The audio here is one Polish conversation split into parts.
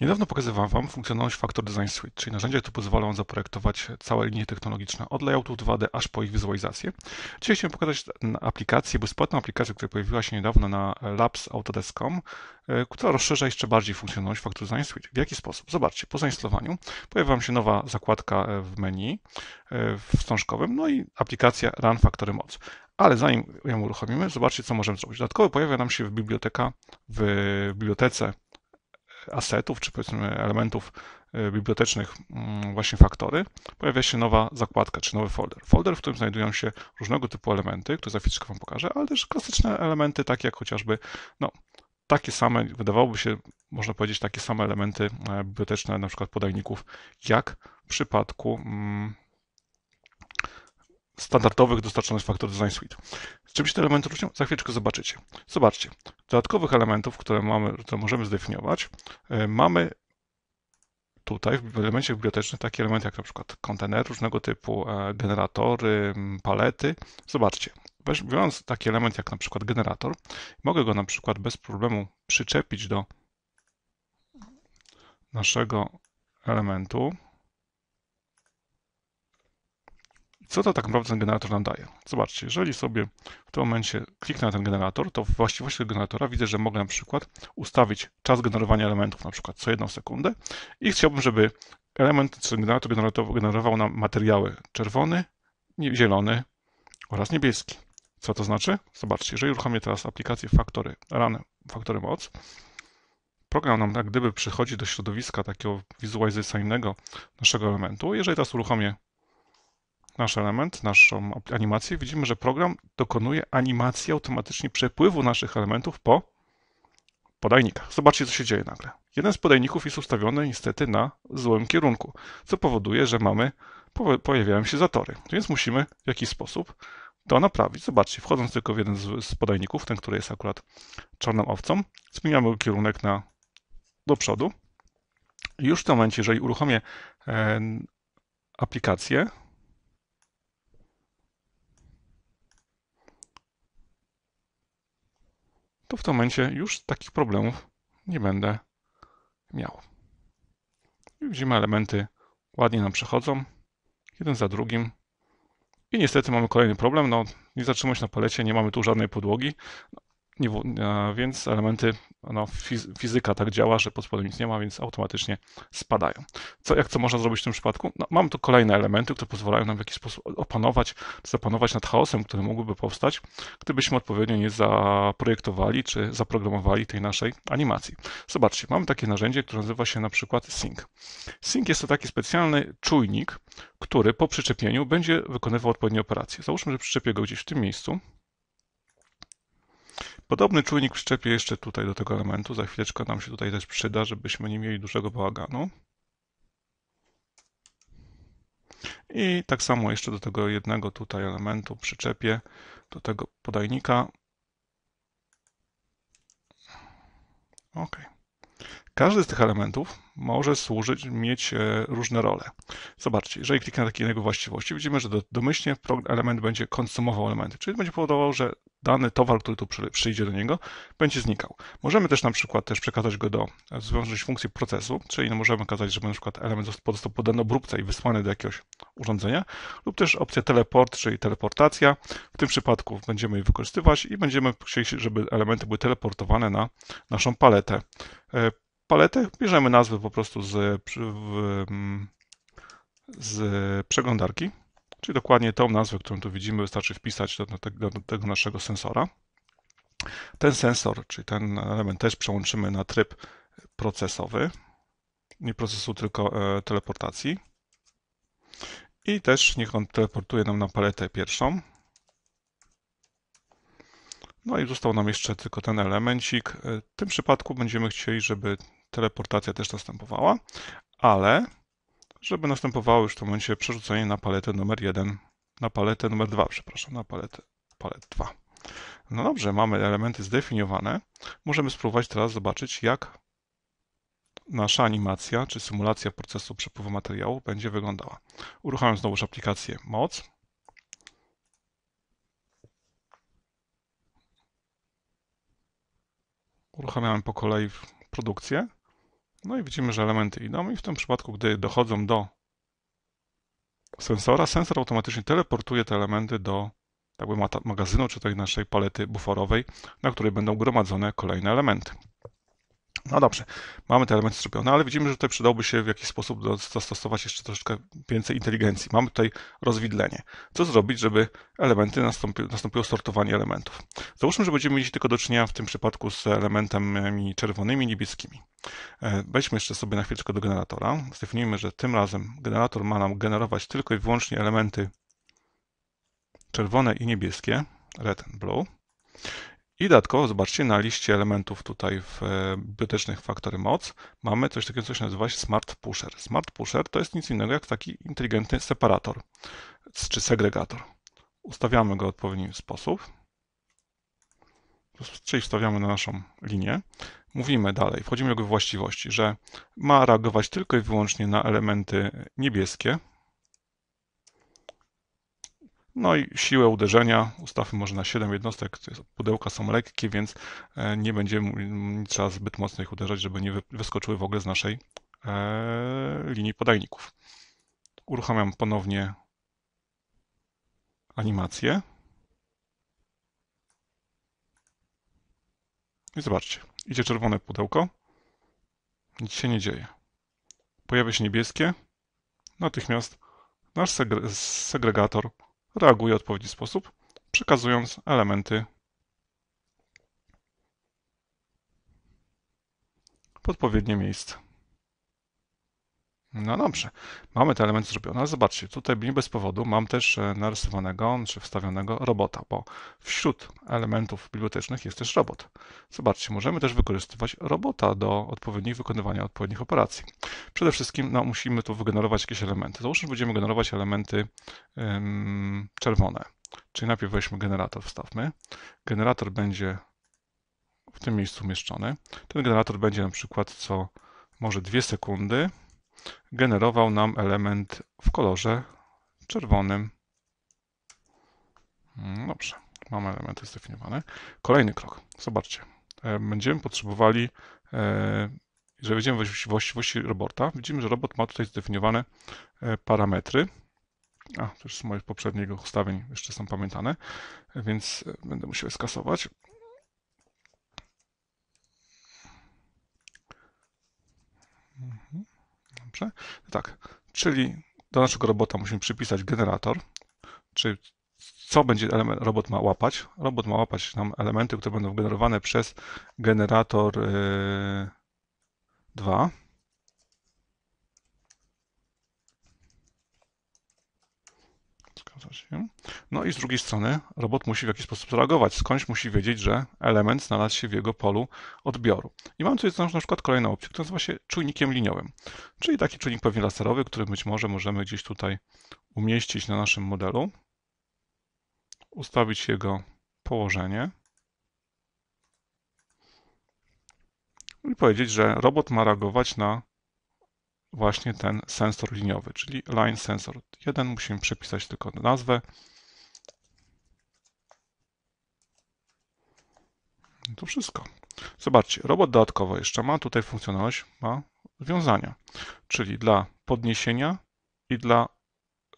Niedawno pokazywałem Wam funkcjonalność Factor Design Suite, czyli narzędzia, które pozwolą zaprojektować całe linie technologiczne od layoutów 2D aż po ich wizualizację. Dzisiaj chciałem pokazać aplikację, bezpłatną aplikację, która pojawiła się niedawno na labsautodesk.com, e, która rozszerza jeszcze bardziej funkcjonalność Factor Design Suite. W jaki sposób? Zobaczcie, po zainstalowaniu pojawia Wam się nowa zakładka e, w menu e, wstążkowym, no i aplikacja Run Factory Mods. Ale zanim ją uruchomimy, zobaczcie, co możemy zrobić. Dodatkowo pojawia nam się w biblioteka, w bibliotece asetów, czy powiedzmy elementów e, bibliotecznych mm, właśnie faktory, pojawia się nowa zakładka, czy nowy folder. Folder, w którym znajdują się różnego typu elementy, które za chwileczkę Wam pokażę, ale też klasyczne elementy, takie jak chociażby, no, takie same, wydawałoby się, można powiedzieć, takie same elementy e, biblioteczne, na przykład podajników, jak w przypadku mm, standardowych dostarczonych z Factor Design Suite. Z czym się te elementy różnią? Za chwileczkę zobaczycie. Zobaczcie, dodatkowych elementów, które, mamy, które możemy zdefiniować, e, mamy tutaj w elemencie bibliotecznym takie elementy jak na przykład kontener różnego typu, e, generatory, palety. Zobaczcie, biorąc taki element jak na przykład generator, mogę go na przykład bez problemu przyczepić do naszego elementu Co to tak naprawdę ten generator nam daje? Zobaczcie, jeżeli sobie w tym momencie kliknę na ten generator, to w właściwości generatora widzę, że mogę na przykład ustawić czas generowania elementów na przykład co jedną sekundę i chciałbym, żeby element, czy generator generował nam materiały czerwony, zielony oraz niebieski. Co to znaczy? Zobaczcie, jeżeli uruchomię teraz aplikację Factory, Run Factory Mods, program nam jak gdyby przychodzi do środowiska takiego wizualizacyjnego naszego elementu. Jeżeli teraz uruchomię nasz element, naszą animację, widzimy, że program dokonuje animacji automatycznie przepływu naszych elementów po podajnikach. Zobaczcie, co się dzieje nagle. Jeden z podajników jest ustawiony niestety na złym kierunku, co powoduje, że mamy, pojawiają się zatory. Więc musimy w jakiś sposób to naprawić. Zobaczcie, wchodząc tylko w jeden z, z podajników, ten, który jest akurat czarną owcą, zmieniamy kierunek na do przodu. Już w tym momencie, jeżeli uruchomię e, aplikację, to w tym momencie już takich problemów nie będę miał. Widzimy, elementy ładnie nam przechodzą, jeden za drugim. I niestety mamy kolejny problem, no nie zatrzymuje się na palecie, nie mamy tu żadnej podłogi. Nie, więc elementy, no, fizyka tak działa, że pod spodem nic nie ma, więc automatycznie spadają. Co, jak co można zrobić w tym przypadku? No, mamy tu kolejne elementy, które pozwalają nam w jakiś sposób opanować, zapanować nad chaosem, który mógłby powstać, gdybyśmy odpowiednio nie zaprojektowali czy zaprogramowali tej naszej animacji. Zobaczcie, mamy takie narzędzie, które nazywa się na przykład Sync. Sync jest to taki specjalny czujnik, który po przyczepieniu będzie wykonywał odpowiednie operacje. Załóżmy, że przyczepię go gdzieś w tym miejscu, Podobny czujnik przyczepię jeszcze tutaj do tego elementu. Za chwileczkę nam się tutaj też przyda, żebyśmy nie mieli dużego bałaganu. I tak samo jeszcze do tego jednego tutaj elementu przyczepię do tego podajnika. OK. Każdy z tych elementów może służyć, mieć e, różne role. Zobaczcie, jeżeli kliknę na takie jego właściwości, widzimy, że domyślnie element będzie konsumował elementy, czyli będzie powodował, że dany towar, który tu przyjdzie do niego, będzie znikał. Możemy też na przykład też przekazać go do, zwiążeć funkcję procesu, czyli no możemy kazać, żeby na przykład element został podany obróbce i wysłany do jakiegoś urządzenia, lub też opcja teleport, czyli teleportacja. W tym przypadku będziemy jej wykorzystywać i będziemy chcieli, żeby elementy były teleportowane na naszą paletę. Paletę bierzemy nazwę po prostu z, z przeglądarki Czyli dokładnie tą nazwę, którą tu widzimy, wystarczy wpisać do, do, do tego naszego sensora. Ten sensor, czyli ten element też przełączymy na tryb procesowy. Nie procesu, tylko e, teleportacji. I też niech on teleportuje nam na paletę pierwszą. No i został nam jeszcze tylko ten elemencik. E, w tym przypadku będziemy chcieli, żeby teleportacja też następowała, ale żeby następowało już w tym momencie przerzucenie na paletę numer 1, na paletę numer 2, przepraszam, na paletę palet 2. No dobrze, mamy elementy zdefiniowane. Możemy spróbować teraz zobaczyć, jak nasza animacja czy symulacja procesu przepływu materiału będzie wyglądała. Uruchamiam znowuż aplikację Moc. Uruchamiamy po kolei produkcję. No i widzimy, że elementy idą i w tym przypadku, gdy dochodzą do sensora, sensor automatycznie teleportuje te elementy do jakby magazynu, czy tej naszej palety buforowej, na której będą gromadzone kolejne elementy. No dobrze, mamy te elementy zrobione, ale widzimy, że tutaj przydałby się w jakiś sposób zastosować jeszcze troszeczkę więcej inteligencji. Mamy tutaj rozwidlenie. Co zrobić, żeby elementy nastąpi, nastąpiło sortowanie elementów? Załóżmy, że będziemy mieć tylko do czynienia w tym przypadku z elementami czerwonymi i niebieskimi. E, wejdźmy jeszcze sobie na chwileczkę do generatora. Zdefiniujmy, że tym razem generator ma nam generować tylko i wyłącznie elementy czerwone i niebieskie, red and blue. I dodatkowo zobaczcie na liście elementów tutaj w e, bibliotecznych faktory moc mamy coś takiego, co się nazywa Smart Pusher. Smart Pusher to jest nic innego jak taki inteligentny separator czy segregator. Ustawiamy go w odpowiedni sposób, czyli wstawiamy na naszą linię. Mówimy dalej, wchodzimy do właściwości, że ma reagować tylko i wyłącznie na elementy niebieskie, no i siłę uderzenia ustawmy może na 7 jednostek. Pudełka są lekkie, więc e, nie będzie trzeba zbyt mocno ich uderzać, żeby nie wyskoczyły w ogóle z naszej e, linii podajników. Uruchamiam ponownie animację. I zobaczcie, idzie czerwone pudełko, nic się nie dzieje. Pojawia się niebieskie, natychmiast nasz segregator reaguje w odpowiedni sposób, przekazując elementy w odpowiednie miejsce. No dobrze, mamy te elementy zrobione, zobaczcie, tutaj nie bez powodu mam też e, narysowanego czy wstawionego robota, bo wśród elementów bibliotecznych jest też robot. Zobaczcie, możemy też wykorzystywać robota do odpowiednich wykonywania odpowiednich operacji. Przede wszystkim no, musimy tu wygenerować jakieś elementy. Załóżmy, będziemy generować elementy ym, czerwone, czyli najpierw weźmy generator, wstawmy. Generator będzie w tym miejscu umieszczony. Ten generator będzie na przykład co może 2 sekundy generował nam element w kolorze czerwonym. Mm, dobrze, mamy elementy zdefiniowane. Kolejny krok. Zobaczcie. E, będziemy potrzebowali, e, jeżeli wejdziemy w właściwości robota, widzimy, że robot ma tutaj zdefiniowane e, parametry. A, to już z moich poprzednich ustawień jeszcze są pamiętane, więc będę musiał je skasować. Dobrze? Tak, czyli do naszego robota musimy przypisać generator, czyli co będzie element, robot ma łapać. Robot ma łapać nam elementy, które będą generowane przez generator yy, 2. Zgadza się. No i z drugiej strony robot musi w jakiś sposób reagować. Skądś musi wiedzieć, że element znalazł się w jego polu odbioru. I mam tutaj na przykład kolejną opcję, która nazywa się czujnikiem liniowym. Czyli taki czujnik pewnie laserowy, który być może możemy gdzieś tutaj umieścić na naszym modelu. Ustawić jego położenie. I powiedzieć, że robot ma reagować na właśnie ten sensor liniowy, czyli line sensor 1. Musimy przepisać tylko nazwę. To wszystko. Zobaczcie, robot dodatkowo jeszcze ma tutaj funkcjonalność, ma wiązania, czyli dla podniesienia i dla,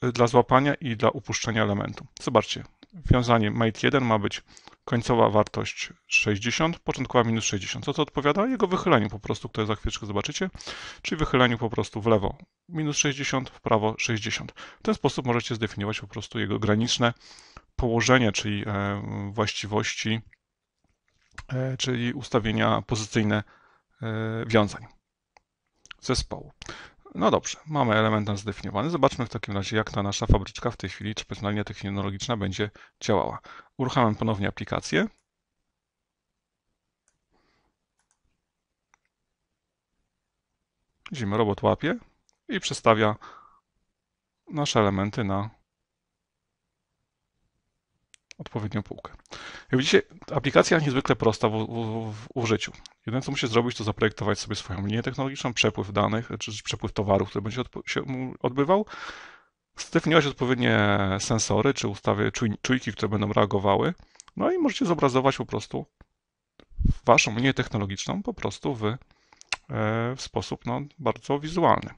dla złapania i dla upuszczenia elementu. Zobaczcie, wiązanie mate 1 ma być końcowa wartość 60, początkowa minus 60. Co to odpowiada? Jego wychyleniu po prostu, które za chwileczkę zobaczycie, czyli wychyleniu po prostu w lewo minus 60, w prawo 60. W ten sposób możecie zdefiniować po prostu jego graniczne położenie, czyli e, właściwości, e, czyli ustawienia pozycyjne e, wiązań zespołu. No dobrze, mamy element zdefiniowany. Zobaczmy w takim razie, jak ta nasza fabryczka w tej chwili, czy personalnie technologiczna będzie działała. Uruchamiam ponownie aplikację. Widzimy, robot łapie i przestawia nasze elementy na odpowiednią półkę. Jak widzicie, aplikacja niezwykle prosta w, w, w, użyciu. Jedyne, co musisz zrobić, to zaprojektować sobie swoją linię technologiczną, przepływ danych, czy przepływ towarów, który będzie się odbywał, zdefiniować odpowiednie sensory, czy ustawię czujki, które będą reagowały, no i możecie zobrazować po prostu waszą linię technologiczną po prostu w w sposób no, bardzo wizualny.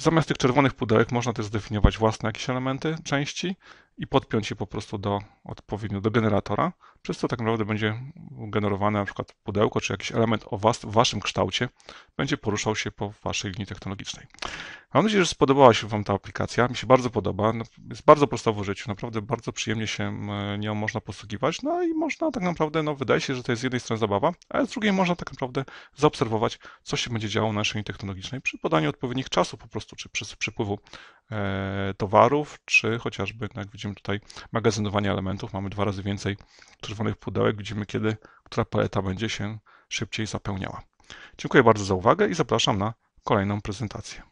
Zamiast tych czerwonych pudełek można też zdefiniować własne jakieś elementy części i podpiąć je po prostu do odpowiednio do generatora, przez co tak naprawdę będzie generowane na przykład pudełko czy jakiś element o was, w waszym kształcie będzie poruszał się po waszej linii technologicznej. Mam nadzieję, że spodobała się Wam ta aplikacja. Mi się bardzo podoba. No, jest bardzo prosta w użyciu. Naprawdę bardzo przyjemnie się nią można posługiwać. No i można tak naprawdę, no wydaje się, że to jest z jednej strony zabawa, ale z drugiej można tak naprawdę zaobserwować, co się będzie działo na naszej linii technologicznej przy podaniu odpowiednich czasów po prostu, czy przy przepływu towarów, czy chociażby, no jak widzimy tutaj, magazynowanie elementów. Mamy dwa razy więcej czerwonych pudełek. Widzimy, kiedy która paleta będzie się szybciej zapełniała. Dziękuję bardzo za uwagę i zapraszam na kolejną prezentację.